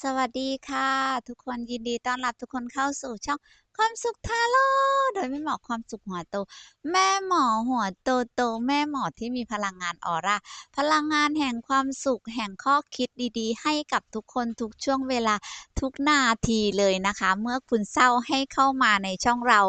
สวัสดีค่ะ ทุกคนยินดีต้อนรับทุกคนเข้าสู่ช่อง ความสุขทาโร่โดยแม่หมอความสุขหัวโต แม่หมอหัวโตโต แม่หมอที่มีพลังงานออร่า พลังงานแห่งความสุขแห่งข้อคิดดีๆ ให้กับทุกคนทุกช่วงเวลาทุกนาทีเลยนะคะ เมื่อคุณเศร้าให้เข้ามาในช่องเรา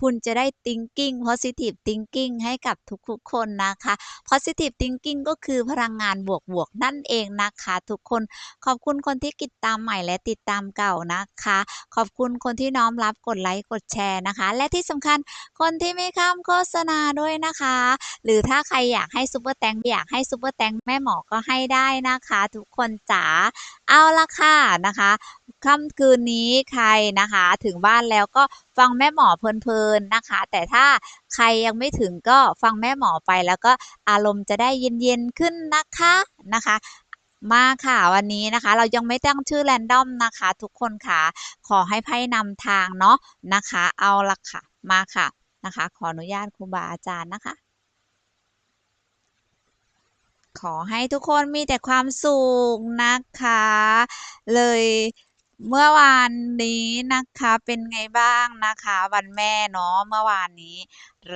คุณจะได้ thinking positive thinking ให้กับทุกๆคนนะคะ positive thinking ก็คือพลังงานบวกๆนั่นเองนะคะ ทุกคนขอบคุณคนที่ติดตามใหม่และติดตามเก่านะคะ ขอบคุณคนที่น้อมรับกดไลค์กดแชร์นะคะ และที่สำคัญคนที่ไม่ข้ามโฆษณาด้วยนะคะ หรือถ้าใครอยากให้ซุปเปอร์แตงอยากให้ซุปเปอร์แตงแม่หมอก็ให้ได้นะคะ ทุกคนจ๋าเอาละค่ะนะคะค่ำคืนนี้ใครนะคะ ถึงบ้านแล้วก็ฟังแม่หมอเพลินๆนะคะ แต่ถ้าใครยังไม่ถึงก็ฟังแม่หมอไปแล้วก็อารมณ์จะได้เย็นๆขึ้นนะคะนะคะ มาค่ะ วันนี้นะคะ เรายังไม่ตั้งชื่อแรนดอมนะคะ ทุกคนค่ะ ขอให้ไพ่นำทางเนาะนะคะ เอาละค่ะ มาค่ะนะคะ ขออนุญาตครูบาอาจารย์นะคะ ขอให้ทุกคนมีแต่ความสุขนะคะ เลยเมื่อวานนี้นะคะเป็นไงบ้างนะคะ วันแม่เนาะเมื่อวานนี้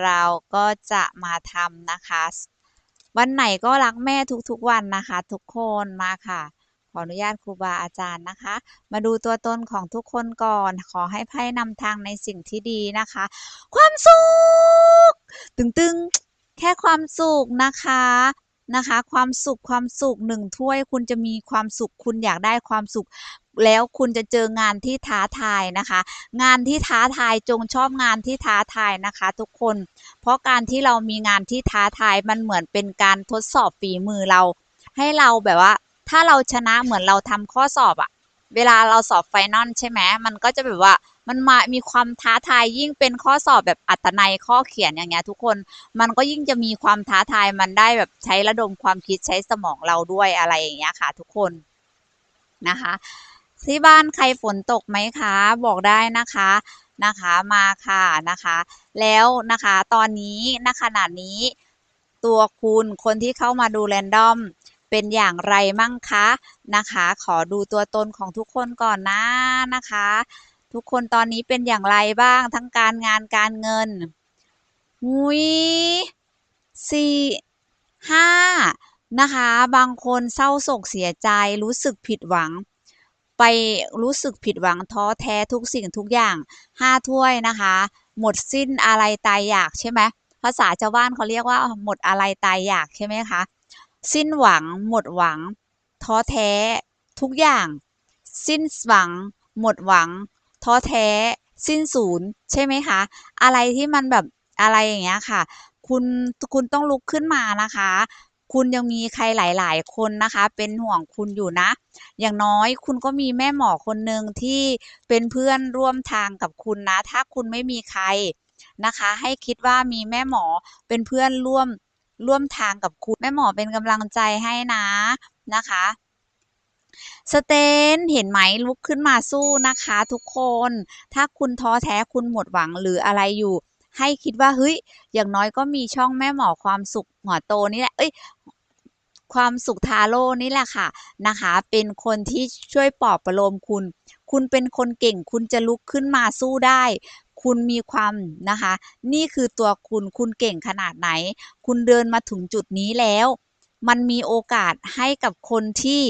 เราก็จะมาทำนะคะ วันไหนก็รักแม่ทุกๆวันนะคะ ทุกคนมาค่ะ ขออนุญาตครูบาอาจารย์นะคะ มาดูตัวตนของทุกคนก่อน ขอให้ไพ่นำทางในสิ่งที่ดีนะคะ ความสุข ตึงๆ แค่ความสุขนะคะ นะคะ ความสุขความสุขหนึ่งถ้วย คุณจะมีความสุข คุณอยากได้ความสุข แล้วคุณจะเจองานที่ท้าทายนะคะ งานที่ท้าทายจงชอบงานที่ท้าทายนะคะ ทุกคน เพราะการที่เรามีงานที่ท้าทายมันเหมือนเป็นการทดสอบฝีมือเรา ให้เราแบบว่า ถ้าเราชนะเหมือนเราทำข้อสอบอะเวลาเราสอบไฟนอลใช่ไหมมันก็จะแบบว่า มันมามีความท้าทายยิ่งเป็นข้อสอบแบบอัตนัยข้อเขียนอย่างเงี้ยทุกคนมันก็ยิ่งจะมีความท้าทายมันได้แบบใช้ระดมความคิดใช้สมองเราด้วยอะไรอย่างเงี้ยค่ะ ทุกคนนะคะที่บ้านใครฝนตกไหมคะ บอกได้นะคะนะคะมาค่ะนะคะ แล้วนะคะตอนนี้ณขณะนี้ ตัวคุณคนที่เข้ามาดูแรนดอมเป็นอย่างไรมั่งคะนะคะ ขอดูตัวตนของทุกคนก่อนนะนะคะ ทุกคนตอนนี้เป็นอย่างไรบ้างทั้งการงานการเงินหุยสี่ห้านะคะ บางคนเศร้าโศกเสียใจรู้สึกผิดหวัง ไปรู้สึกผิดหวังท้อแท้ทุกสิ่งทุกอย่างห้าถ้วยนะคะ หมดสิ้นอะไรตายอยากใช่ไหมภาษาชาวบ้านเขาเรียกว่าหมดอะไรตายอยากใช่ไหมคะ สิ้นหวัง หมดหวัง ท้อแท้ ทุกอย่าง สิ้นหวัง หมดหวัง ท้อแท้ สิ้นศูนย์ใช่ไหมคะ อะไรที่มันแบบอะไรอย่างเงี้ยค่ะ คุณคุณต้องลุกขึ้นมานะคะ คุณยังมีใครหลาย ๆ คนนะคะ เป็นห่วงคุณอยู่นะ อย่างน้อยคุณก็มีแม่หมอคนหนึ่งที่เป็นเพื่อนร่วมทางกับคุณนะ ถ้าคุณไม่มีใครนะคะ ให้คิดว่ามีแม่หมอเป็นเพื่อนร่วมร่วมทางกับคุณ แม่หมอเป็นกำลังใจให้นะนะคะ สเตนเห็นไหมลุกขึ้นมาสู้นะคะทุกคน ถ้าคุณท้อแท้คุณหมดหวังหรืออะไรอยู่ ให้คิดว่าเฮ้ยอย่างน้อยก็มีช่องแม่หมอความสุขหัวโตนี่แหละเอ้ยความสุขทาโร่นี่แหละค่ะนะคะ เป็นคนที่ช่วยปลอบประโลมคุณ คุณเป็นคนเก่งคุณจะลุกขึ้นมาสู้ได้ คุณมีความนะคะ นี่คือตัวคุณคุณเก่งขนาดไหน คุณเดินมาถึงจุดนี้แล้ว มันมีโอกาสให้กับคนที่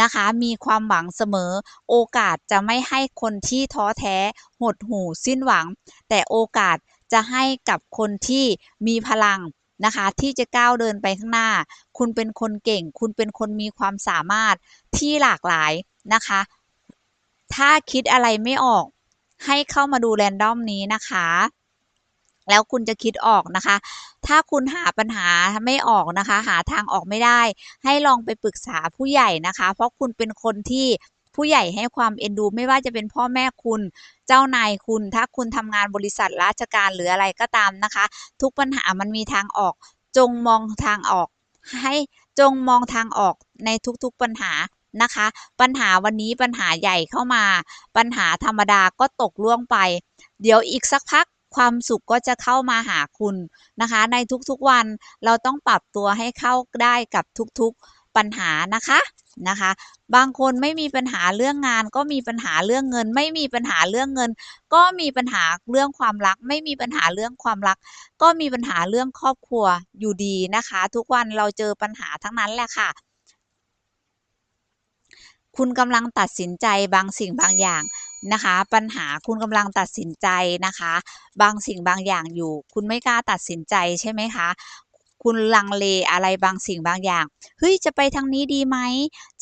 นะคะ มีความหวังเสมอ โอกาสจะไม่ให้คนที่ท้อแท้ หดหู่สิ้นหวัง แต่โอกาสจะให้กับคนที่มีพลังนะคะ ที่จะก้าวเดินไปข้างหน้า คุณเป็นคนเก่ง คุณเป็นคนมีความสามารถที่หลากหลายนะคะ ถ้าคิดอะไรไม่ออกให้เข้ามาดูแรนดอมนี้นะคะ แล้วคุณจะคิดออกนะคะ ถ้าคุณหาปัญหาไม่ออกนะคะ หาทางออกไม่ได้ ให้ลองไปปรึกษาผู้ใหญ่นะคะ เพราะคุณเป็นคนที่ผู้ใหญ่ให้ความเอ็นดูไม่ว่าจะเป็นพ่อแม่คุณ เจ้านายคุณ ถ้าคุณทำงานบริษัทราชการหรืออะไรก็ตามนะคะ ทุกปัญหามันมีทางออก จงมองทางออก ให้จงมองทางออกในทุกๆปัญหานะคะ ปัญหาวันนี้ปัญหาใหญ่เข้ามา ปัญหาธรรมดาก็ตกล่วงไป เดี๋ยวอีกสักพัก ความสุขก็จะเข้ามาหาคุณนะคะ ในทุกๆวันเราต้องปรับตัวให้เข้าได้กับทุกๆปัญหานะคะนะคะ บางคนไม่มีปัญหาเรื่องงาน ก็มีปัญหาเรื่องเงิน ไม่มีปัญหาเรื่องเงิน ก็มีปัญหาเรื่องความรัก ไม่มีปัญหาเรื่องความรัก ก็มีปัญหาเรื่องครอบครัวอยู่ดีนะคะ ทุกวันเราเจอปัญหาทั้งนั้นแหละค่ะ คุณกำลังตัดสินใจบางสิ่งบางอย่าง นะคะ ปัญหาคุณกำลังตัดสินใจนะคะ บางสิ่งบางอย่างอยู่ คุณไม่กล้าตัดสินใจใช่ไหมคะคุณลังเลอะไรบางสิ่งบางอย่าง เฮ้ย จะไปทางนี้ดีไหม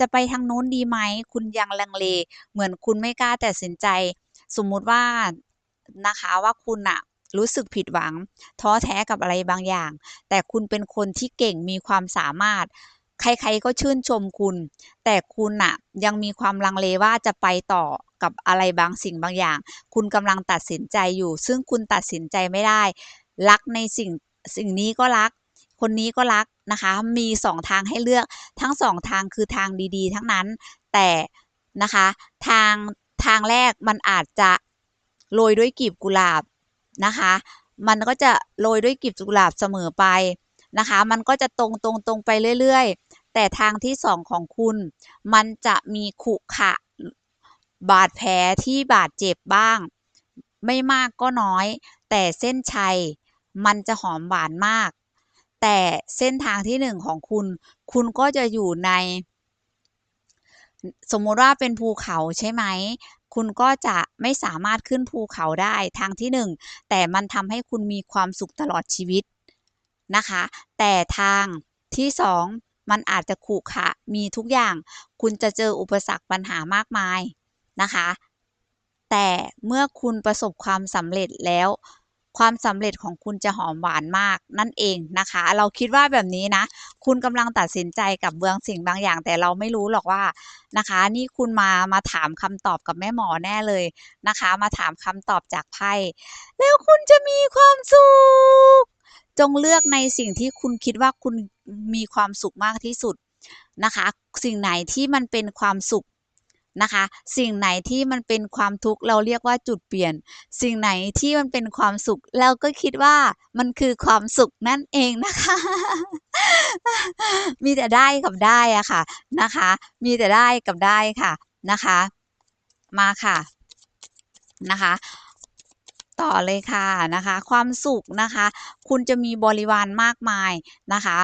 จะไปทางนู้นดีไหม คุณยังลังเล เหมือนคุณไม่กล้าตัดสินใจ สมมุติว่านะคะว่าคุณอะรู้สึกผิดหวัง ท้อแท้กับอะไรบางอย่าง แต่คุณเป็นคนที่เก่งมีความสามารถ ใครๆก็ชื่นชมคุณ แต่คุณน่ะยังมีความลังเลว่าจะไปต่อ กับอะไรบางสิ่งบางอย่าง คุณกำลังตัดสินใจอยู่ ซึ่งคุณตัดสินใจไม่ได้ รักในสิ่งสิ่งนี้ก็รัก คนนี้ก็รักนะคะ มีสองทางให้เลือกทั้งสองทางคือทางดีๆ ทั้งนั้น แต่นะคะทางทางแรกมันอาจจะโรยด้วยกลีบกุหลาบนะคะ มันก็จะโรยด้วยกลีบกุหลาบเสมอไปนะคะ มันก็จะตรงตรงตรงไปเรื่อย ๆ แต่ทางที่สองของคุณ มันจะมีขุขะ บาดแผลที่บาดเจ็บบ้าง ไม่มากก็น้อย แต่เส้นชัยมันจะหอมหวานมาก แต่เส้นทางที่หนึ่งของคุณ คุณก็จะอยู่ใน สมมติว่าเป็นภูเขาใช่ไหมคุณก็จะไม่สามารถขึ้นภูเขาได้ทางที่หนึ่งแต่มันทำให้คุณมีความสุขตลอดชีวิตนะคะ แต่ทางที่สองมันอาจจะขรุขระมีทุกอย่าง คุณจะเจออุปสรรคปัญหามากมาย นะคะ แต่เมื่อคุณประสบความสำเร็จแล้ว ความสำเร็จของคุณจะหอมหวานมากนั่นเองนะคะ เราคิดว่าแบบนี้นะ คุณกำลังตัดสินใจกับเบืองสิ่งบางอย่าง แต่เราไม่รู้หรอกว่านะคะ นี่คุณมามาถามคำตอบกับแม่หมอแน่เลยนะคะ มาถามคำตอบจากไพ่แล้วคุณจะมีความสุขจงเลือกในสิ่งที่คุณคิดว่าคุณมีความสุขมากที่สุดนะคะ สิ่งไหนที่มันเป็นความสุข นะคะ สิ่งไหนที่มันเป็นความทุกข์เราเรียกว่าจุดเปลี่ยน สิ่งไหนที่มันเป็นความสุขเราก็คิดว่ามันคือความสุขนั่นเองนะคะ มีแต่ได้กับได้อะค่ะนะคะ มีแต่ได้กับได้ค่ะนะคะ มาค่ะนะคะต่อเลยค่ะนะคะ ความสุขนะคะ คุณจะมีบริวารมากมายนะคะ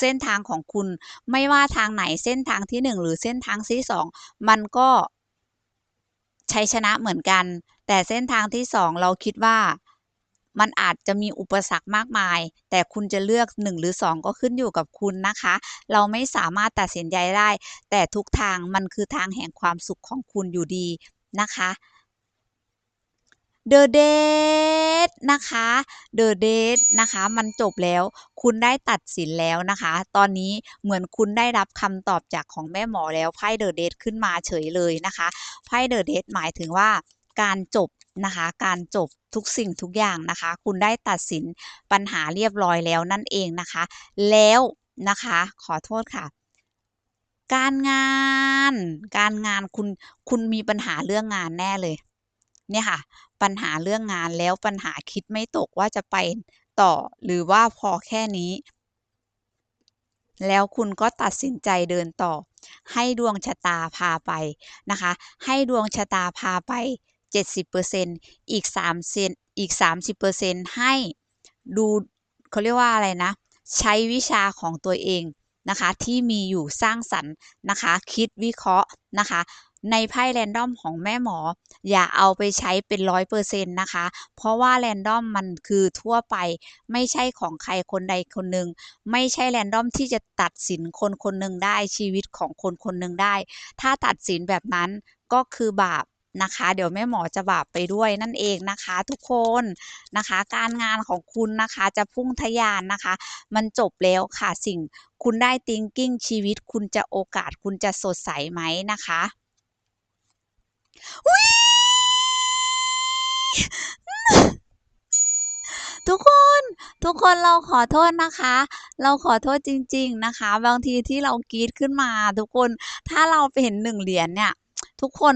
เส้นทางของคุณ ไม่ว่าทางไหนเส้นทางที่หนึ่งหรือเส้นทางที่สองมันก็ชัยชนะเหมือนกัน แต่เส้นทางที่สองเราคิดว่ามันอาจจะมีอุปสรรคมากมาย แต่คุณจะเลือกหนึ่งหรือสองก็ขึ้นอยู่กับคุณนะคะ เราไม่สามารถตัดสินใจได้ แต่ทุกทางมันคือทางแห่งความสุขของคุณอยู่ดีนะคะ The Date นะคะ The Date นะคะ มันจบแล้ว คุณได้ตัดสินแล้วนะคะ ตอนนี้เหมือนคุณได้รับคำตอบจากของแม่หมอแล้วไพ่ The Date ขึ้นมาเฉยเลยนะคะไพ่ The Date หมายถึงว่าการจบนะคะ การจบทุกสิ่งทุกอย่างนะคะ คุณได้ตัดสินปัญหาเรียบร้อยแล้วนั่นเองนะคะ แล้วนะคะ ขอโทษค่ะ การงาน การงานคุณ คุณมีปัญหาเรื่องงานแน่เลย เนี่ยค่ะ ปัญหาเรื่องงานแล้วปัญหาคิดไม่ตกว่าจะไปต่อ หรือว่าพอแค่นี้ แล้วคุณก็ตัดสินใจเดินต่อ ให้ดวงชะตาพาไปนะคะ ให้ดวงชะตาพาไป 70%อีก3เซนอีก 30%ให้ดูเขาเรียกว่าอะไรนะ ใช้วิชาของตัวเองนะคะที่มีอยู่สร้างสรรค์นะคะ คิดวิเคราะห์นะคะ ในไพ่แรนดอมของแม่หมอ อย่าเอาไปใช้เป็นร้อยเปอร์เซ็นต์นะคะ เพราะว่าแรนดอมมันคือทั่วไป ไม่ใช่ของใครคนใดคนหนึ่งไม่ใช่แรนดอมที่จะตัดสินคนคนหนึ่งได้ชีวิตของคนคนหนึ่งได้ ถ้าตัดสินแบบนั้นก็คือบาปนะคะ เดี๋ยวแม่หมอจะบาปไปด้วยนั่นเองนะคะ ทุกคนนะคะ การงานของคุณนะคะจะพุ่งทะยานนะคะ มันจบแล้วค่ะสิ่งคุณได้ thinking ชีวิตคุณจะโอกาสคุณจะสดใสไหมนะคะ อุ๊ยทุกคนทุกคนเราขอโทษนะคะ เราขอโทษจริง ๆนะคะ บางทีที่เรากรีดขึ้นมา ทุกคนถ้าเราไปเห็นหนึ่งเหรียญเนี่ย ทุกคน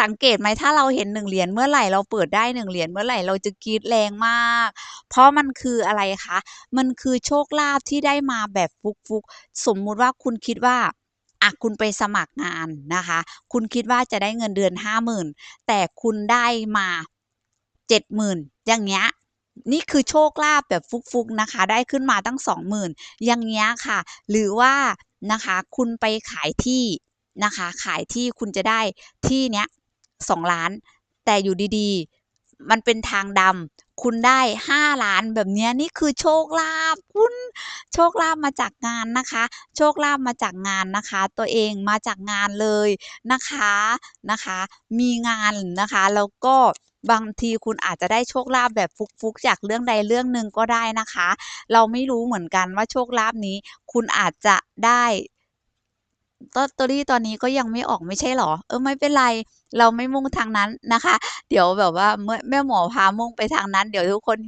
สังเกตไหมถ้าเราเห็นหนึ่งเหรียญเมื่อไหร่เราเปิดได้หนึ่งเหรียญเมื่อไหร่เราจะกรีดแรงมาก เพราะมันคืออะไรคะ มันคือโชคลาภที่ได้มาแบบฟุกๆสมมุติว่าคุณคิดว่า อะคุณไปสมัครงานนะคะ คุณคิดว่าจะได้เงินเดือนห้าหมื่นแต่คุณได้มาเจ็ดหมื่นอย่างเงี้ยนี่คือโชคลาภแบบฟุกๆนะคะ ได้ขึ้นมาตั้งสองหมื่นอย่างเงี้ยค่ะ หรือว่านะคะคุณไปขายที่นะคะ ขายที่คุณจะได้ที่เนี้ยสองล้าน แต่อยู่ดีๆ มันเป็นทางดำคุณได้ห้าล้านแบบนี้นี่คือโชคลาภคุณโชคลาภมาจากงานนะคะ โชคลาภมาจากงานนะคะ ตัวเองมาจากงานเลยนะคะนะคะ มีงานนะคะแล้วก็บางทีคุณอาจจะได้โชคลาภแบบฟุกๆ จากเรื่องใดเรื่องหนึ่งก็ได้นะคะ เราไม่รู้เหมือนกันว่าโชคลาภนี้ คุณอาจจะได้ลอตเตอรี่ตอนนี้ก็ยังไม่ออกไม่ใช่หรอ เออไม่เป็นไร เราไม่มุ่งทางนั้นนะคะ เดี๋ยวแบบว่าเมื่อแม่หมอพามุ่งไปทางนั้น เดี๋ยวทุกคน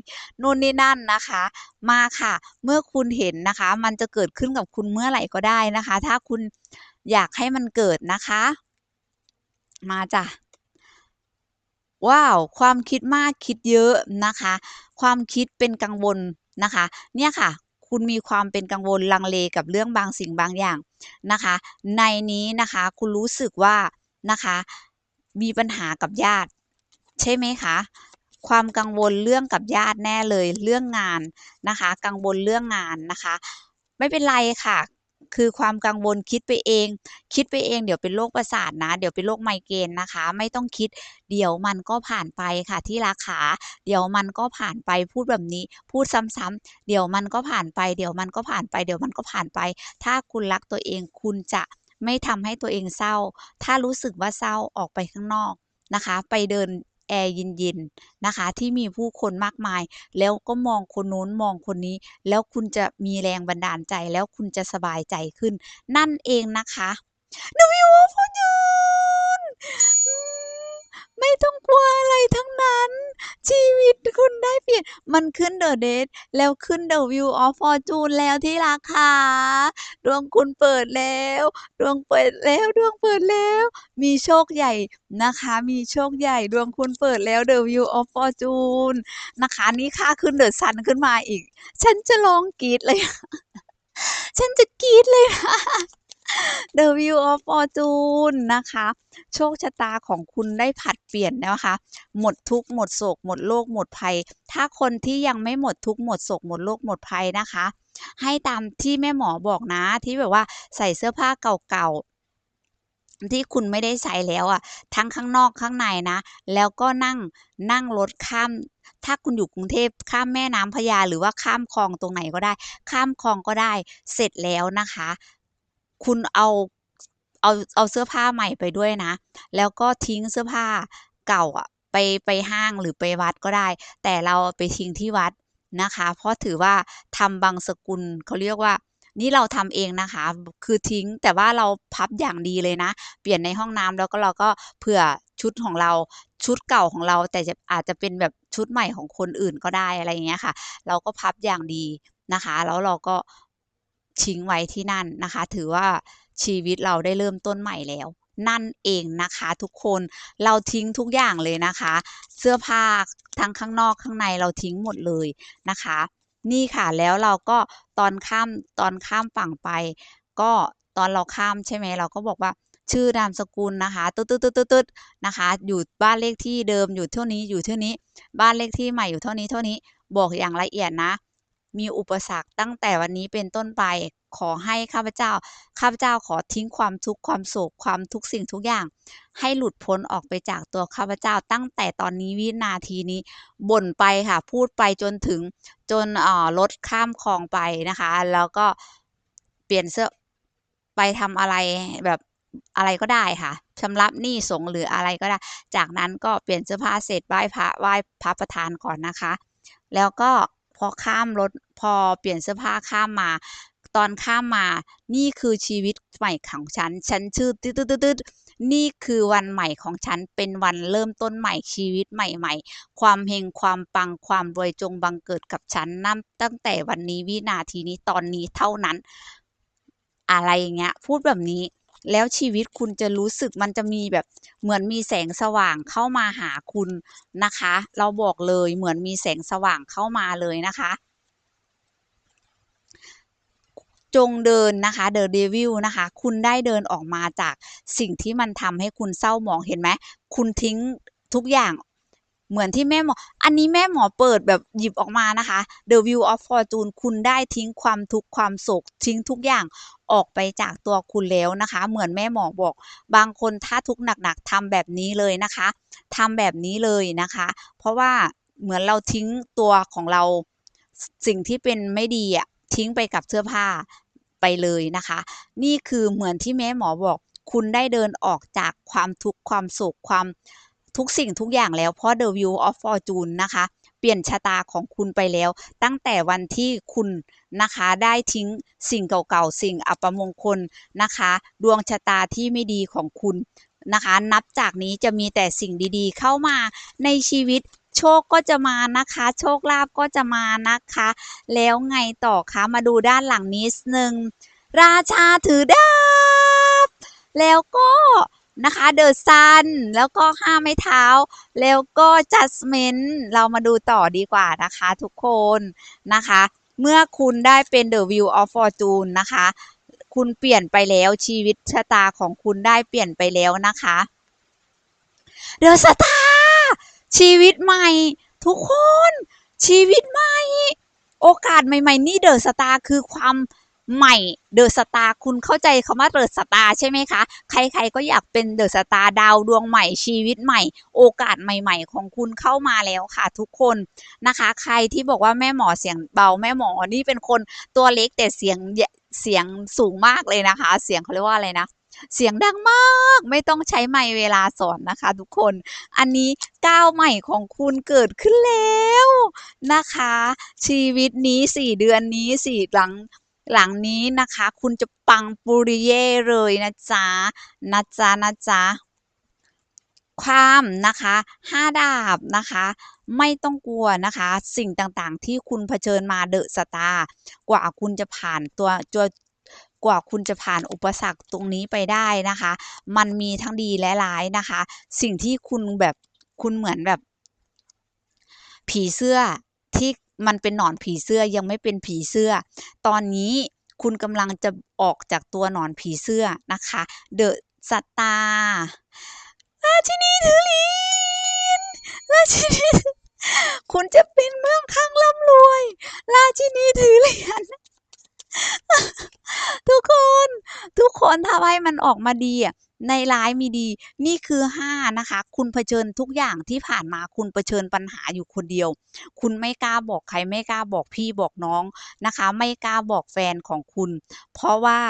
นู่นนี่นั่นนะคะ มาค่ะ เมื่อคุณเห็นนะคะ มันจะเกิดขึ้นกับคุณเมื่อไหร่ก็ได้นะคะ ถ้าคุณอยากให้มันเกิดนะคะ มาจ้ะว้าว ความคิดมากคิดเยอะนะคะ ความคิดเป็นกังวลนะคะ เนี่ยค่ะ คุณมีความเป็นกังวลลังเลกับเรื่องบางสิ่งบางอย่างนะคะ ในนี้นะคะ คุณรู้สึกว่านะคะ มีปัญหากับญาติ ใช่ไหมคะ ความกังวลเรื่องกับญาติแน่เลยเรื่องงานนะคะ กังวลเรื่องงานนะคะ ไม่เป็นไรค่ะ คือความกังวลคิดไปเอง คิดไปเองเดี๋ยวเป็นโรคประสาทนะ เดี๋ยวเป็นโรคไมเกรนนะคะ ไม่ต้องคิดเดี๋ยวมันก็ผ่านไปค่ะที่รักขาเดี๋ยวมันก็ผ่านไปพูดแบบนี้ พูดซ้ำๆเดี๋ยวมันก็ผ่านไป เดี๋ยวมันก็ผ่านไป เดี๋ยวมันก็ผ่านไป ถ้าคุณรักตัวเองคุณจะ ไม่ทำให้ตัวเองเศร้า ถ้ารู้สึกว่าเศร้าออกไปข้างนอกนะคะ ไปเดินแอร์เย็นๆนะคะ ที่มีผู้คนมากมาย แล้วก็มองคนโน้นมองคนนี้ แล้วคุณจะมีแรงบันดาลใจแล้วคุณจะสบายใจขึ้น นั่นเองนะคะ The View of Fortune อืม ไม่ต้องกลัวอะไรทั้งนั้น ชีวิตคุณได้เปลี่ยน มันขึ้น The Date แล้วขึ้น The View of Fortune แล้วที่รักขาดวงคุณเปิดแล้ว ดวงเปิดแล้วดวงเปิดแล้ว มีโชคใหญ่นะคะ มีโชคใหญ่ดวงคุณเปิดแล้ว The View of Fortune นะคะนี่ค่าขึ้น The Sun ขึ้นมาอีก ฉันจะร้องกรี๊ดเลย ฉันจะกรี๊ดเลยค่ะ The View of Fortune นะคะ โชคชะตาของคุณได้ผัดเปลี่ยนนะคะ หมดทุกหมดโศก หมดโรคหมดภัย ถ้าคนที่ยังไม่หมดทุกหมดโศก หมดโรคหมดภัยนะคะ ให้ตามที่แม่หมอบอกนะที่แบบว่าใส่เสื้อผ้าเก่าๆที่คุณไม่ได้ใช้แล้วอะทั้งข้างนอกข้างในนะ แล้วก็นั่งนั่งรถข้าม ถ้าคุณอยู่กรุงเทพข้ามแม่น้ำพญาหรือว่าข้ามคลองตรงไหนก็ได้ ข้ามคลองก็ได้เสร็จแล้วนะคะ คุณเอาเอาเอาเสื้อผ้าใหม่ไปด้วยนะ แล้วก็ทิ้งเสื้อผ้าเก่าอะไปไปห้างหรือไปวัดก็ได้ แต่เราไปทิ้งที่วัดนะคะ เพราะถือว่าทำบางสกุลเขาเรียกว่า นี่เราทำเองนะคะ คือทิ้งแต่ว่าเราพับอย่างดีเลยนะ เปลี่ยนในห้องน้ำแล้วก็เราก็เผื่อชุดของเราชุดเก่าของเราแต่จะอาจจะเป็นแบบชุดใหม่ของคนอื่นก็ได้อะไรอย่างเงี้ยค่ะ เราก็พับอย่างดีนะคะ แล้วเราก็ ทิ้งไว้ที่นั่นนะคะ ถือว่าชีวิตเราได้เริ่มต้นใหม่แล้ว นั่นเองนะคะทุกคนเราทิ้งทุกอย่างเลยนะคะ เสื้อผ้าทั้งข้างนอกข้างในเราทิ้งหมดเลยนะคะ นี่ค่ะแล้วเราก็ตอนข้ามตอนข้ามฝั่งไป ก็ตอนเราข้ามใช่ไหมเราก็บอกว่าชื่อนามสกุลนะคะตึ๊ดๆๆๆนะคะ อยู่บ้านเลขที่เดิมอยู่เท่านี้อยู่เท่านี้ บ้านเลขที่ใหม่อยู่เท่านี้เท่านี้บอกอย่างละเอียดนะ มีอุปสรรคตั้งแต่วันนี้เป็นต้นไป ขอให้ข้าพเจ้า ข้าพเจ้าขอทิ้งความทุกข์ความโศกความทุกสิ่งทุกอย่าง ให้หลุดพ้นออกไปจากตัวข้าพเจ้า ตั้งแต่ตอนนี้วินาทีนี้บ่นไปค่ะ พูดไปจนถึงจนอ่อรถข้ามคลองไปนะคะ แล้วก็เปลี่ยนเสื้อไปทำอะไรแบบอะไรก็ได้ค่ะชำระหนี้สงหรืออะไรก็ได้ จากนั้นก็เปลี่ยนเสื้อผ้าเสร็จไหว้พระไหว้พระประธานก่อนนะคะ แล้วก็พอข้ามรถ พอเปลี่ยนเสื้อผ้าข้ามมา ตอนข้ามมานี่คือชีวิตใหม่ของฉัน ฉันชื่อตึ๊ดนี่คือวันใหม่ของฉันเป็นวันเริ่มต้นใหม่ชีวิตใหม่ ๆ ความเฮงความปังความรวยจงบังเกิดกับฉันนับตั้งแต่วันนี้วินาทีนี้ตอนนี้เท่านั้น อะไรอย่างเงี้ย พูดแบบนี้แล้วชีวิตคุณจะรู้สึกมันจะมีแบบเหมือนมีแสงสว่างเข้ามาหาคุณนะคะ เราบอกเลยเหมือนมีแสงสว่างเข้ามาเลยนะคะ จงเดินนะคะ The Devil นะคะ คุณได้เดินออกมาจากสิ่งที่มันทำให้คุณเศร้าหมองเห็นไหมคุณทิ้งทุกอย่างเหมือนที่แม่หมอ อันนี้แม่หมอเปิดแบบหยิบออกมานะคะ The View of Fortune คุณได้ทิ้งความทุกข์ความโศกทิ้งทุกอย่างออกไปจากตัวคุณแล้วนะคะ เหมือนแม่หมอบอก บางคนถ้าทุกข์หนักๆทำแบบนี้เลยนะคะทำแบบนี้เลยนะคะ เพราะว่าเหมือนเราทิ้งตัวของเราสิ่งที่เป็นไม่ดีอะทิ้งไปกับเสื้อผ้า ไปเลยนะคะ นี่คือเหมือนที่แม่หมอบอก คุณได้เดินออกจากความทุกข์ความโศกความทุกสิ่งทุกอย่างแล้วเพราะ The View of Fortune นะคะ เปลี่ยนชะตาของคุณไปแล้ว ตั้งแต่วันที่คุณนะคะได้ทิ้งสิ่งเก่าๆ สิ่งอัปมงคลนะคะ ดวงชะตาที่ไม่ดีของคุณนะคะ นับจากนี้จะมีแต่สิ่งดีๆ เข้ามาในชีวิต โชคก็จะมานะคะ โชคลาภก็จะมานะคะ แล้วไงต่อคะมาดูด้านหลังนิดนึง ราชาถือดาบ แล้วก็นะคะเดอะซันแล้วก็ห้าไม้เท้า แล้วก็จัสเมนเรามาดูต่อดีกว่านะคะทุกคนนะคะ เมื่อคุณได้เป็น The View of Fortune นะคะ คุณเปลี่ยนไปแล้วชีวิตชะตาของคุณได้เปลี่ยนไปแล้วนะคะ The Star ชีวิตใหม่ ทุกคน ชีวิตใหม่ โอกาสใหม่ๆ นี่เดอะสตาร์คือความใหม่เดอะสตาร์คุณเข้าใจคำว่าเดอะสตาร์ใช่ไหมคะ ใครๆก็อยากเป็นเดอะสตาร์ดาวดวงใหม่ชีวิตใหม่ โอกาสใหม่ ๆ ของคุณเข้ามาแล้วค่ะทุกคนนะคะ ใครที่บอกว่าแม่หมอเสียงเบาแม่หมอนี่เป็นคนตัวเล็กแต่เสียงเสียงสูงมากเลยนะคะ เสียงเขาเรียกว่าอะไรนะ เสียงดังมากไม่ต้องใช้ไมค์เวลาสอนนะคะทุกคน อันนี้ก้าวใหม่ของคุณเกิดขึ้นแล้วนะคะ ชีวิตนี้สี่เดือนนี้สี่หลังหลังนี้นะคะ คุณจะปังปุริเย่เลยนะจ๊ะนะจ๊ะนะจ๊ะความนะคะห้าดาบนะคะ ไม่ต้องกลัวนะคะ สิ่งต่างๆ ที่คุณเผชิญมาเดอะสตาร์กว่าคุณจะผ่านตัวตัว กว่าคุณจะผ่านอุปสรรคตรงนี้ไปได้นะคะ มันมีทั้งดีและร้ายนะคะ สิ่งที่คุณแบบคุณเหมือนแบบ ผีเสื้อที่มันเป็นหนอนผีเสื้อยังไม่เป็นผีเสื้อ ตอนนี้คุณกำลังจะออกจากตัวหนอนผีเสื้อนะคะ เดอะสตาร์ราชินีถือเหรียญราชินีคุณจะเป็นเมืองข้างร่ำรวย ราชินีถือเหรียญ ทุกคน ทุกคนถ้าไพ่มันออกมาดีอะในร้ายมีดี นี่คือห้านะคะ คุณเผชิญทุกอย่างที่ผ่านมาคุณเผชิญปัญหาอยู่คนเดียว คุณไม่กล้าบอกใครไม่กล้าบอกพี่บอกน้องนะคะ ไม่กล้าบอกแฟนของคุณ เพราะว่า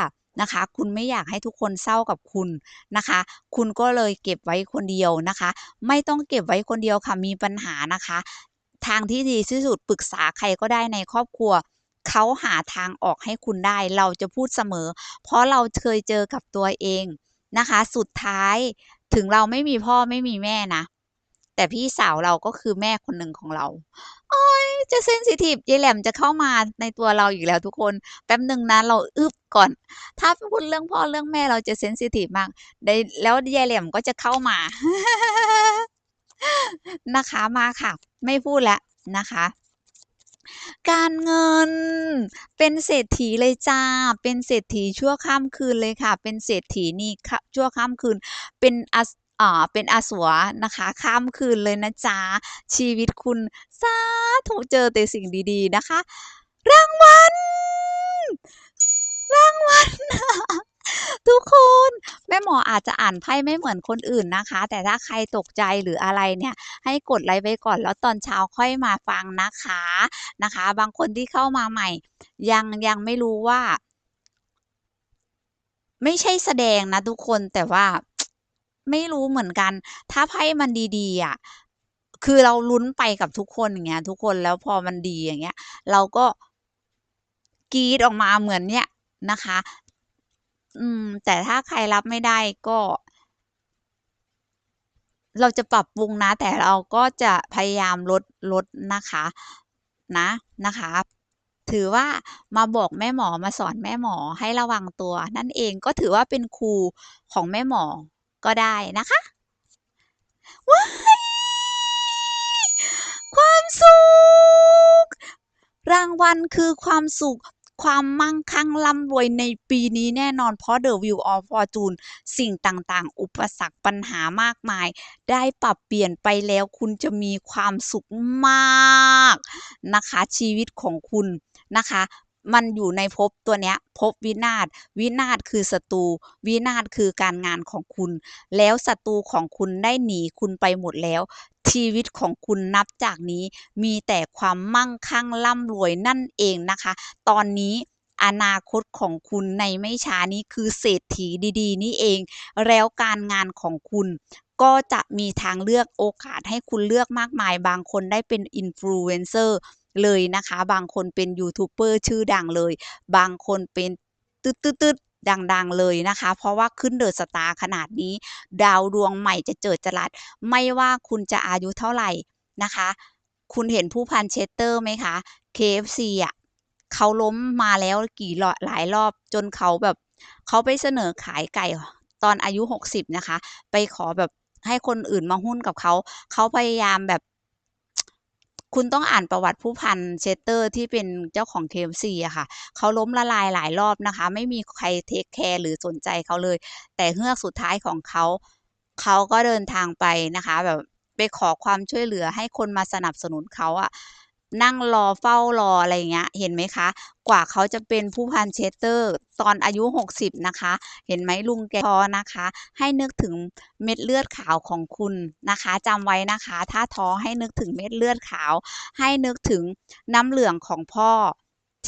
นะคะ คุณไม่อยากให้ทุกคนเศร้ากับคุณนะคะ คุณก็เลยเก็บไว้คนเดียวนะคะ ไม่ต้องเก็บไว้คนเดียวค่ะมีปัญหานะคะ ทางที่ดีที่สุดปรึกษาใครก็ได้ในครอบครัว เขาหาทางออกให้คุณได้ เราจะพูดเสมอ เพราะเราเคยเจอกับตัวเองนะคะ สุดท้ายถึงเราไม่มีพ่อไม่มีแม่นะ แต่พี่สาวเราก็คือแม่คนหนึ่งของเราโอ้ยจะเซนซิทีฟยายแหลมจะเข้ามาในตัวเราอีกแล้วทุกคน แป๊บหนึ่งนะเราอึบก่อน ถ้าพูดเรื่องพ่อเรื่องแม่เราจะเซนซิทีฟมากได้แล้วยายแหลมก็จะเข้ามา นะคะมาค่ะ ไม่พูดแล้วนะคะ การเงินเป็นเศรษฐีเลยจ้า เป็นเศรษฐีชั่วข้ามคืนเลยค่ะ เป็นเศรษฐีนี่ค่ะชั่วข้ามคืน เป็นออ่าเป็นอาสัวนะคะ ข้ามคืนเลยนะจ๊ะ ชีวิตคุณสาธุเจอแต่สิ่งดีๆนะคะ รางวัล รางวัล ทุกคน แม่หมออาจจะอ่านไพ่ไม่เหมือนคนอื่นนะคะ แต่ถ้าใครตกใจหรืออะไรเนี่ย ให้กดไลค์ไว้ก่อนแล้วตอนเช้าค่อยมาฟังนะคะนะคะ บางคนที่เข้ามาใหม่ ยังยังไม่รู้ว่า ไม่ใช่แสดงนะทุกคนแต่ว่าไม่รู้เหมือนกัน ถ้าไพ่มันดีๆอะคือเราลุ้นไปกับทุกคนอย่างเงี้ย ทุกคนแล้วพอมันดีอย่างเงี้ย เราก็กรีดออกมาเหมือนเนี้ยนะคะ อืม แต่ถ้าใครรับไม่ได้ก็ เราจะปรับปรุงนะ แต่เราก็จะพยายามลดลดนะคะ นะนะคะ ถือว่ามาบอกแม่หมอมาสอนแม่หมอให้ระวังตัว นั่นเองก็ถือว่าเป็นครูของแม่หมอก็ได้นะคะว้ายความสุข รางวัลคือความสุข ความมั่งคั่งร่ำรวยในปีนี้แน่นอนเพราะ The Wheel of Fortune สิ่งต่างๆ อุปสรรคปัญหามากมาย ได้ปรับเปลี่ยนไปแล้วคุณจะมีความสุขมากนะคะ ชีวิตของคุณนะคะมันอยู่ในภพตัวเนี้ยภพวินาศวินาศคือศัตรูวินาศคือการงานของคุณ แล้วศัตรูของคุณได้หนีคุณไปหมดแล้ว ชีวิตของคุณนับจากนี้มีแต่ความมั่งคั่งร่ำรวยนั่นเองนะคะ ตอนนี้อนาคตของคุณในไม่ช้านี้คือเศรษฐีดี ๆ นี่เอง แล้วการงานของคุณก็จะมีทางเลือกโอกาสให้คุณเลือกมากมาย บางคนได้เป็น Influencer เลยนะคะ บางคนเป็นยูทูบเบอร์ชื่อดังเลย บางคนเป็นตึ๊ดๆๆ ดังๆเลยนะคะ เพราะว่าขึ้น The Star ขนาดนี้ ดาวดวงใหม่จะเจิดจรัส ไม่ว่าคุณจะอายุเท่าไหร่นะคะ คุณเห็นผู้พันเชสเตอร์ไหมคะ KFC อะเขาล้มมาแล้วกี่รอหลายรอบจนเขาแบบเขาไปเสนอขายไก่ตอนอายุ 60 นะคะ ไปขอแบบให้คนอื่นมาหุ้นกับเขา เขาพยายามแบบ คุณต้องอ่านประวัติผู้พันเชสเตอร์ที่เป็นเจ้าของ KFC อะค่ะ เขาล้มละลายหลายรอบนะคะ ไม่มีใครเทคแคร์หรือสนใจเขาเลย แต่เฮือกสุดท้ายของเขา เขาก็เดินทางไปนะคะ แบบไปขอความช่วยเหลือให้คนมาสนับสนุนเขาอะ นั่งรอเฝ้ารออะไรอย่างเงี้ย เห็นไหมคะ กว่าเขาจะเป็นผู้พันเชสเตอร์ ตอนอายุ 60 นะคะ เห็นไหมลุงแกท้อนะคะ ให้นึกถึงเม็ดเลือดขาวของคุณนะคะจำไว้นะคะ ถ้าท้อให้นึกถึงเม็ดเลือดขาว ให้นึกถึงน้ำเหลืองของพ่อ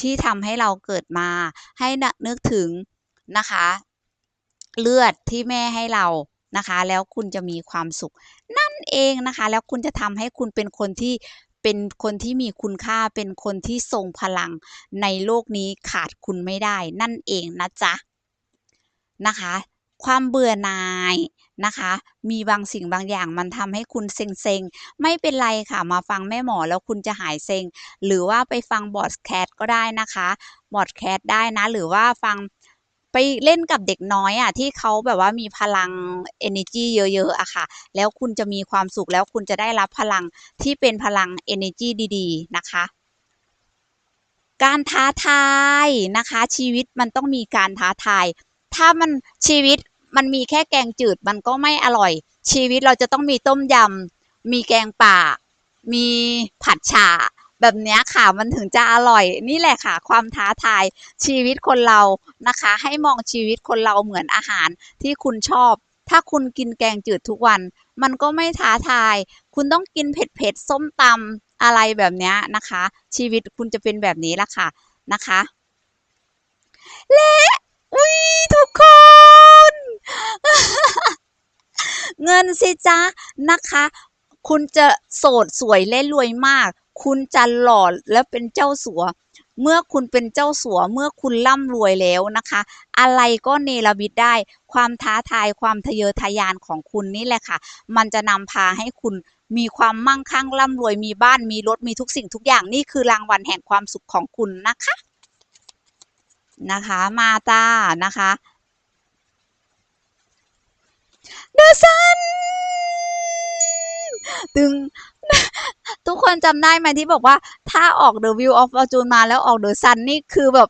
ที่ทำให้เราเกิดมา ให้นนึกถึงนะคะ เลือดที่แม่ให้เรานะคะ แล้วคุณจะมีความสุข นั่นเองนะคะ แล้วคุณจะทำให้คุณเป็นคนที่ เป็นคนที่มีคุณค่าเป็นคนที่ทรงพลังในโลกนี้ขาดคุณไม่ได้นั่นเองนะจ๊ะนะคะ ความเบื่อหน่ายนะคะ มีบางสิ่งบางอย่างมันทำให้คุณเซ็งๆ ไม่เป็นไรค่ะ มาฟังแม่หมอแล้วคุณจะหายเซ็ง หรือว่าไปฟังพอดแคสก็ได้นะคะพอดแคสได้นะ หรือว่าฟัง ไปเล่นกับเด็กน้อยอะที่เขาแบบว่ามีพลังเอเนอร์จีเยอะๆอะค่ะ แล้วคุณจะมีความสุขแล้วคุณจะได้รับพลังที่เป็นพลังเอเนอร์จีดีๆ นะคะการท้าทายนะคะ ชีวิตมันต้องมีการท้าทาย ถ้ามันชีวิตมันมีแค่แกงจืดมันก็ไม่อร่อย ชีวิตเราจะต้องมีต้มยำมีแกงป่า มีผัดฉ่า แบบนี้ค่ะ มันถึงจะอร่อย นี่แหละค่ะ ความท้าทายชีวิตคนเรานะคะ ให้มองชีวิตคนเราเหมือนอาหารที่คุณชอบ ถ้าคุณกินแกงจืดทุกวัน มันก็ไม่ท้าทาย คุณต้องกินเผ็ดๆส้มตำอะไรแบบนี้นะคะ ชีวิตคุณจะเป็นแบบนี้แหละค่ะนะคะ และอุ๊ยทุกคนเงินสิจ๊ะนะคะ คุณจะโสดสวยและรวยมาก คุณจะหล่อและเป็นเจ้าสัว เมื่อคุณเป็นเจ้าสัว เมื่อคุณร่ำรวยแล้วนะคะ อะไรก็เนรมิตได้ ความท้าทายความทะเยอทะยานของคุณนี่แหละค่ะ มันจะนำพาให้คุณมีความมั่งคั่งร่ำรวยมีบ้านมีรถมีทุกสิ่งทุกอย่างนี่คือรางวัลแห่งความสุขของคุณนะคะ นะคะ มาจ้ะนะคะ The Sun ตึง ทุกคนจำได้ไหมที่บอกว่าถ้าออก The Wheel of Fortune มาแล้วออก The Sun นี่คือแบบ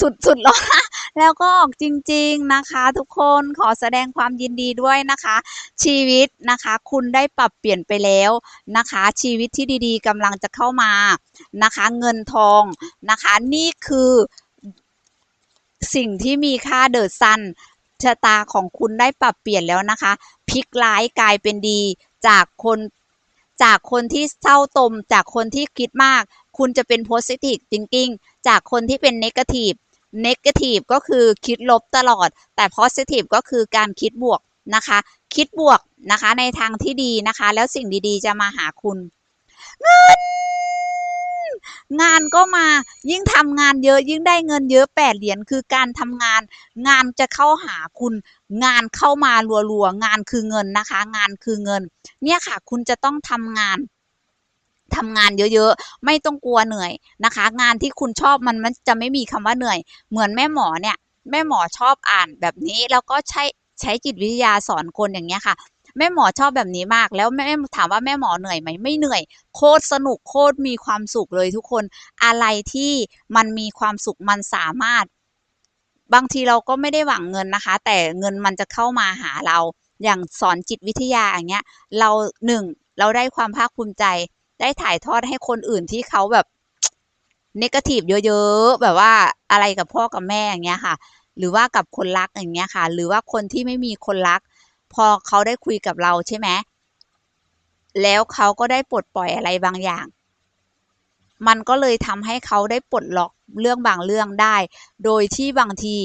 สุดๆแล้วนะแล้วก็ออกจริงๆนะคะ ทุกคนขอแสดงความยินดีด้วยนะคะ ชีวิตนะคะ คุณได้ปรับเปลี่ยนไปแล้วนะคะ ชีวิตที่ดีๆกำลังจะเข้ามานะคะ เงินทองนะคะ นี่คือสิ่งที่มีค่า The Sun ชะตาของคุณได้ปรับเปลี่ยนแล้วนะคะพลิกร้ายกลายเป็นดีจากคน จากคนที่เศร้าตม จากคนที่คิดมาก คุณจะเป็น Positive Thinking จากคนที่เป็น Negative Negative ก็คือคิดลบตลอด แต่ Positive ก็คือการคิดบวกนะคะ คิดบวกนะคะในทางที่ดีนะคะ แล้วสิ่งดีๆ จะมาหาคุณ เงิน งานก็มายิ่งทำงานเยอะยิ่งได้เงินเยอะ8เหรียญคือการทำงาน งานจะเข้าหาคุณ งานเข้ามารัวๆงานคือเงินนะคะ งานคือเงิน เนี่ยค่ะ คุณจะต้องทำงานทำงานเยอะๆ ไม่ต้องกลัวเหนื่อยนะคะ งานที่คุณชอบมันมันจะไม่มีคำว่าเหนื่อย เหมือนแม่หมอเนี่ย แม่หมอชอบอ่านแบบนี้แล้วก็ใช้ใช้จิตวิทยาสอนคนอย่างเงี้ยค่ะ แม่หมอชอบแบบนี้มาก แล้วแม่ถามว่าแม่หมอเหนื่อยไหมไม่เหนื่อย โคตรสนุกโคตรมีความสุขเลยทุกคนอะไรที่มันมีความสุขมันสามารถ บางทีเราก็ไม่ได้หวังเงินนะคะ แต่เงินมันจะเข้ามาหาเราอย่างสอนจิตวิทยาอย่างเงี้ย เราหนึ่งเราได้ความภาคภูมิใจ ได้ถ่ายทอดให้คนอื่นที่เขาแบบเนกาทีฟเยอะๆ แบบว่าอะไรกับพ่อกับแม่อย่างเงี้ยค่ะ หรือว่ากับคนรักอย่างเงี้ยค่ะ หรือว่าคนที่ไม่มีคนรัก พอเขาได้คุยกับเราใช่ไหมแล้วเขาก็ได้ปลดปล่อยอะไรบางอย่าง มันก็เลยทำให้เขาได้ปลดล็อกเรื่องบางเรื่องได้ โดยที่บางที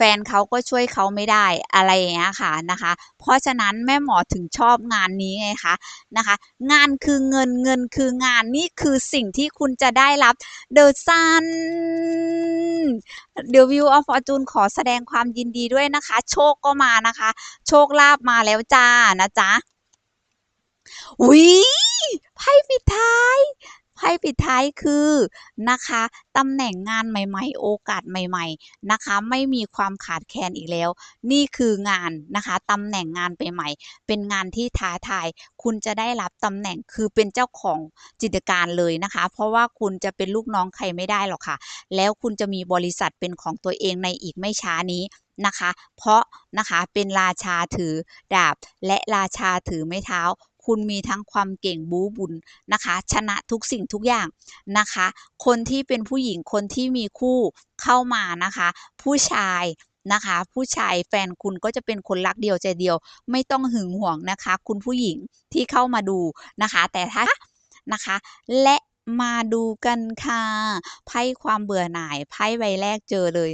ฟนเขาก็ช่วยเขาไม่ได้อะไรอย่างเงี้ยค่ะนะคะ เพราะฉะนั้นแม่หมอถึงชอบงานนี้ไงคะนะคะ งานคือเงินเงินคืองานนี่คือสิ่งที่คุณจะได้รับ The Sun The View of Fortune ขอแสดงความยินดีด้วยนะคะ โชคก็มานะคะ โชคลาภมาแล้วจ้านะจ๊ะวิไพ่ปิดท้าย ไพ่ปิดท้ายคือนะคะตำแหน่งงานใหม่ๆ โอกาสใหม่ๆนะคะ ไม่มีความขาดแคลนอีกแล้ว นี่คืองานนะคะตำแหน่งงานใหม่ๆเป็นงานที่ท้าทาย คุณจะได้รับตำแหน่งคือเป็นเจ้าของกิจการเลยนะคะ เพราะว่าคุณจะเป็นลูกน้องใครไม่ได้หรอกค่ะ แล้วคุณจะมีบริษัทเป็นของตัวเองในอีกไม่ช้านี้นะคะ เพราะนะคะเป็นราชาถือดาบและราชาถือไม้เท้า คุณมีทั้งความเก่งบูบุญนะคะ ชนะทุกสิ่งทุกอย่างนะคะ คนที่เป็นผู้หญิงคนที่มีคู่เข้ามานะคะ ผู้ชายนะคะ ผู้ชายแฟนคุณก็จะเป็นคนรักเดียวใจเดียว ไม่ต้องหึงหวงนะคะ คุณผู้หญิงที่เข้ามาดูนะคะ แต่ถ้านะคะและมาดูกันค่ะไพ่ความเบื่อหน่ายไพ่ใบแรกเจอเลย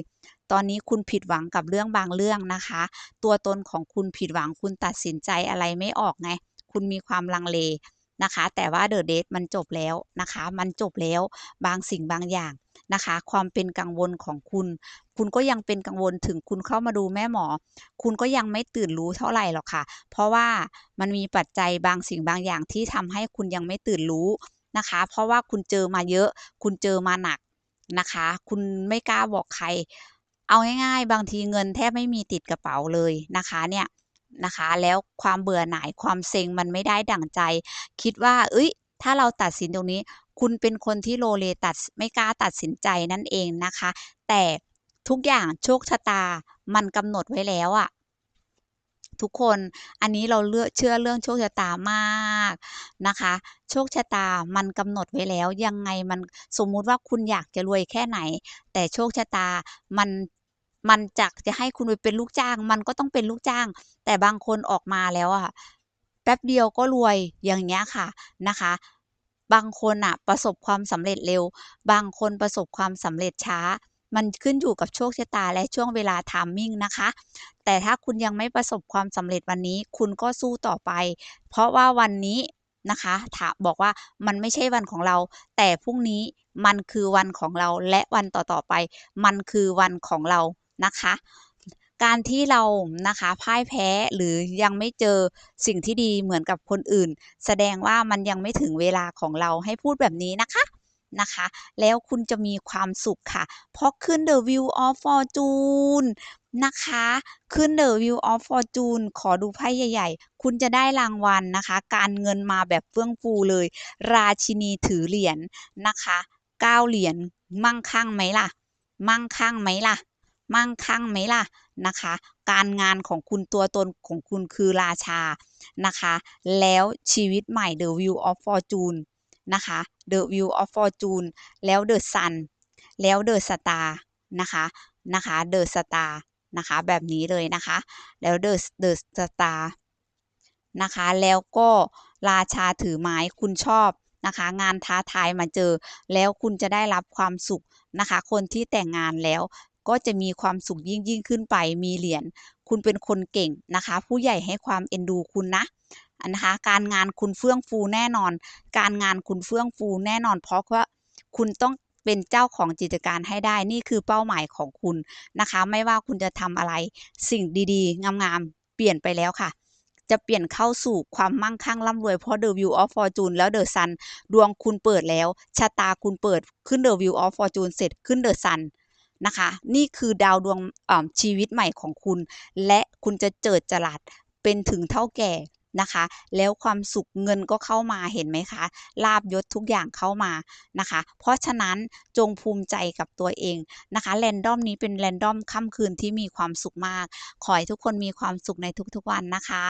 ตอนนี้คุณผิดหวังกับเรื่องบางเรื่องนะคะ ตัวตนของคุณผิดหวังคุณตัดสินใจอะไรไม่ออกไง คุณมีความลังเลนะคะ แต่ว่าเดอะเดทมันจบแล้วนะคะ มันจบแล้วบางสิ่งบางอย่างนะคะ ความเป็นกังวลของคุณ คุณก็ยังเป็นกังวลถึงคุณเข้ามาดูแม่หมอ คุณก็ยังไม่ตื่นรู้เท่าไหร่หรอกค่ะ เพราะว่ามันมีปัจจัยบางสิ่งบางอย่างที่ทำให้คุณยังไม่ตื่นรู้นะคะ เพราะว่าคุณเจอมาเยอะ คุณเจอมาหนักนะคะ คุณไม่กล้าบอกใคร เอาง่ายๆ บางทีเงินแทบไม่มีติดกระเป๋าเลยนะคะเนี่ย นะคะ แล้วความเบื่อหน่ายความเซ็งมันไม่ได้ดั่งใจ คิดว่า เอ้ย ถ้าเราตัดสินตรงนี้ คุณเป็นคนที่โลเลตัดไม่กล้าตัดสินใจนั่นเองนะคะ แต่ทุกอย่างโชคชะตามันกำหนดไว้แล้วอะทุกคนอันนี้เราเลือกเชื่อเรื่องโชคชะตามากนะคะ โชคชะตามันกำหนดไว้แล้วยังไงมันสมมุติว่าคุณอยากจะรวยแค่ไหน แต่โชคชะตามัน มันจะจะให้คุณไปเป็นลูกจ้าง มันก็ต้องเป็นลูกจ้าง แต่บางคนออกมาแล้วอะแป๊บเดียวก็รวยอย่างเงี้ยค่ะนะคะ บางคนอะประสบความสำเร็จเร็ว บางคนประสบความสำเร็จช้า มันขึ้นอยู่กับโชคชะตาและช่วงเวลา timing นะคะ แต่ถ้าคุณยังไม่ประสบความสำเร็จวันนี้ คุณก็สู้ต่อไป เพราะว่าวันนี้นะคะถาบอกว่ามันไม่ใช่วันของเรา แต่พรุ่งนี้มันคือวันของเราและวันต่อๆไป มันคือวันของเรา นะคะ การที่เรานะคะพ่ายแพ้หรือยังไม่เจอสิ่งที่ดีเหมือนกับคนอื่น แสดงว่ามันยังไม่ถึงเวลาของเราให้พูดแบบนี้นะคะนะคะ แล้วคุณจะมีความสุขค่ะ เพราะขึ้น The View of Fortune นะคะ ขึ้น The View of Fortune ขอดูไพ่ใหญ่ ๆ คุณจะได้รางวัลนะคะ การเงินมาแบบเฟื่องฟูเลย ราชินีถือเหรียญนะคะเก้าเหรียญ มั่งคั่งไหมล่ะ มั่งคั่งไหมล่ะ มั่งคั่งไหมล่ะนะคะ การงานของคุณตัวตนของคุณคือราชานะคะ แล้วชีวิตใหม่ The View of Fortune นะคะ The View of Fortune แล้ว The Sun แล้ว The Star นะคะนะคะ The Star นะคะแบบนี้เลยนะคะ แล้ว The The Star นะคะแล้วก็ราชาถือไม้คุณชอบนะคะงานท้าทายมาเจอแล้วคุณจะได้รับความสุขนะคะ คนที่แต่งงานแล้ว ก็จะมีความสุขยิ่งยิ่งขึ้นไปมีเหรียญคุณเป็นคนเก่งนะคะ ผู้ใหญ่ให้ความเอ็นดูคุณนะนะคะการงานคุณเฟื่องฟูแน่นอน การงานคุณเฟื่องฟูแน่นอน เพราะว่าคุณต้องเป็นเจ้าของกิจการให้ได้นี่คือเป้าหมายของคุณนะคะ ไม่ว่าคุณจะทำอะไรสิ่งดีๆ งามๆเปลี่ยนไปแล้วค่ะ จะเปลี่ยนเข้าสู่ความมั่งคั่งร่ำรวยเพราะ The Wheel of Fortune แล้ว The Sun ดวงคุณเปิดแล้วชะตาคุณเปิดขึ้น The Wheel of Fortune เสร็จขึ้น The Sun นะคะ นี่คือดาวดวงชีวิตใหม่ของคุณ และคุณจะเจิดจรัสเป็นถึงเท่าแก่นะคะ แล้วความสุขเงินก็เข้ามาเห็นไหมคะลาบยศทุกอย่างเข้ามานะคะ เพราะฉะนั้นจงภูมิใจกับตัวเองนะคะแรนดอมนี้เป็นแรนดอมค่ำคืนที่มีความสุขมาก ขอให้ทุกคนมีความสุขในทุกๆวันนะคะ